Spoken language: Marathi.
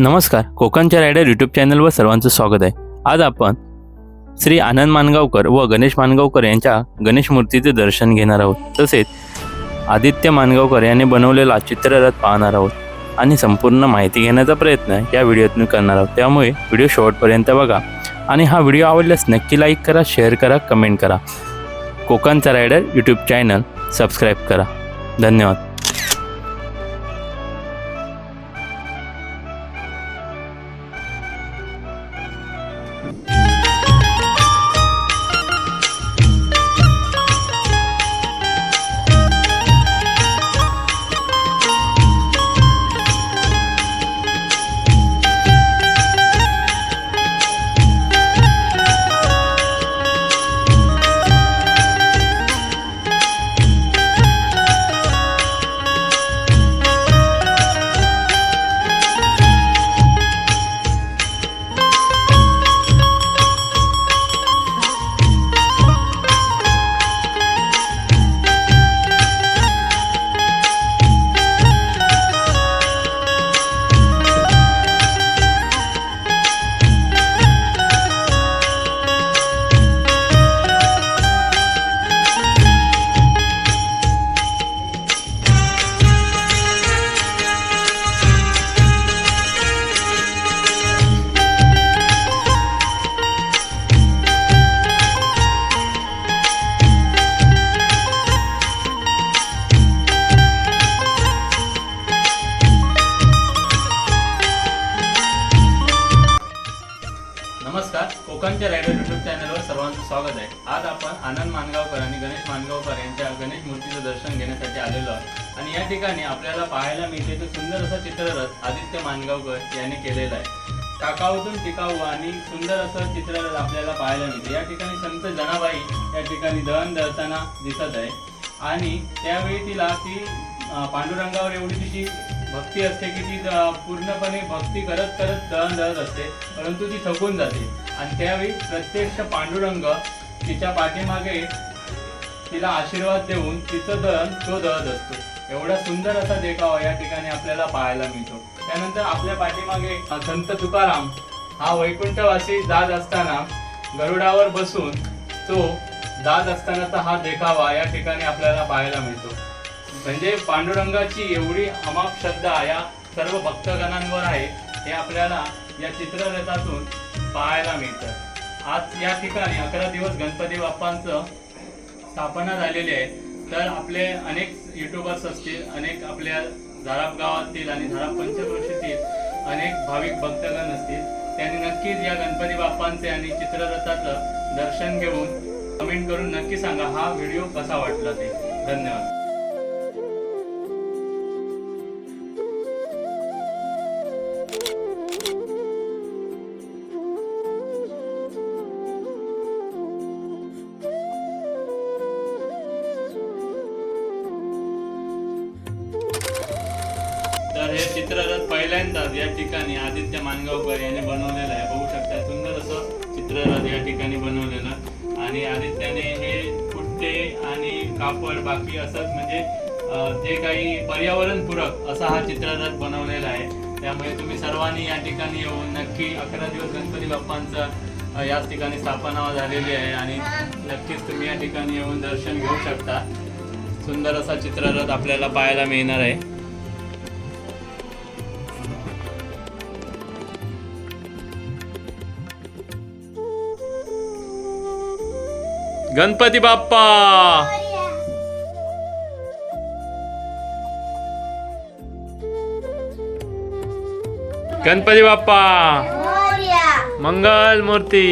नमस्कार कोकणच्या रायडर यूट्यूब चॅनलवर सर्वांचं स्वागत आहे. आज आपण श्री आनंद मानगावकर व गणेश मानगावकर यांच्या गणेश मूर्तीचे दर्शन घेणार आहोत. तसेच आदित्य मानगावकर यांनी बनवलेला चित्ररथ पाहणार आहोत. आणि संपूर्ण माहिती घेण्याचा प्रयत्न या व्हिडिओतून करणार आहोत. त्यामुळे व्हिडिओ शेवटपर्यंत बघा. आणि हा व्हिडिओ आवडल्यास नक्की लाईक करा शेअर करा कमेंट करा. कोकणचा रायडर यूट्यूब चॅनल सबस्क्राईब करा. धन्यवाद. Bye. नमस्कार कोकणच्या रायडर युट्यूब चॅनलवर सर्वांचं स्वागत आहे. आज आपण आनंद मानगावकर आणि गणेश मानगावकर यांच्या गणेश मूर्तीचं दर्शन घेण्यासाठी आलेलो आहोत. आणि या ठिकाणी आपल्याला पाहायला मिळते तो सुंदर असा चित्ररथ आदित्य मानगावकर यांनी केलेला आहे. टाकाऊतून टिकाऊ आणि सुंदर असं चित्ररथ आपल्याला पाहायला मिळते. या ठिकाणी संत जनाबाई या ठिकाणी दहन दळताना दिसत आहे. आणि त्यावेळी तिला ती पांडुरंगावर एवढी तिची भक्ती असते की ती पूर्णपणे भक्ती करत करत दळण दळत असते परंतु ती थकून जाते. आणि त्यावेळी प्रत्यक्ष पांडुरंग तिच्या पाठीमागे तिला आशीर्वाद देऊन तिचं दळण तो दळत असतो. एवढा सुंदर असा देखावा या ठिकाणी आपल्याला पाहायला मिळतो. त्यानंतर आपल्या पाठीमागे संत तुकाराम हा वैकुंठवासी जात असताना गरुडावर बसून तो जात असतानाचा हा देखावा या ठिकाणी आपल्याला पाहायला मिळतो. म्हणजे पांडुरंगाची एवढी अमाप श्रद्धा या सर्व भक्तगणांवर आहे हे आपल्याला या चित्ररथातून पाहायला मिळतं. आज या ठिकाणी अकरा दिवस गणपती बाप्पांचं स्थापना झालेली आहे. तर आपले अनेक युट्यूबर्स असतील अनेक आपल्या झाराप गावातील आणि झाराप पंचक्रोशीतील अनेक भाविक भक्तगण असतील त्यांनी नक्कीच या गणपती बाप्पांचे आणि चित्ररथाचं दर्शन घेऊन कमेंट करून नक्की सांगा हा व्हिडिओ कसा वाटला ते. धन्यवाद. हे चित्ररथ पहिल्यांदाच या ठिकाणी आदित्य मानगावकर यांनी बनवलेलं आहे. बघू शकता सुंदर असं चित्ररथ या ठिकाणी बनवलेलं. आणि आदित्याने हे कुट्टे आणि कापड बाकी असंच म्हणजे जे काही पर्यावरणपूरक असा हा चित्ररथ बनवलेला आहे. त्यामुळे तुम्ही सर्वांनी या ठिकाणी येऊन नक्की अकरा दिवस गणपती बाप्पांचं याच ठिकाणी स्थापना झालेली आहे. आणि नक्कीच तुम्ही या ठिकाणी येऊन दर्शन घेऊ शकता. सुंदर असा चित्ररथ आपल्याला पाहायला मिळणार आहे. गणपती बाप्पा! गणपती बाप्पा! मंगल मूर्ती।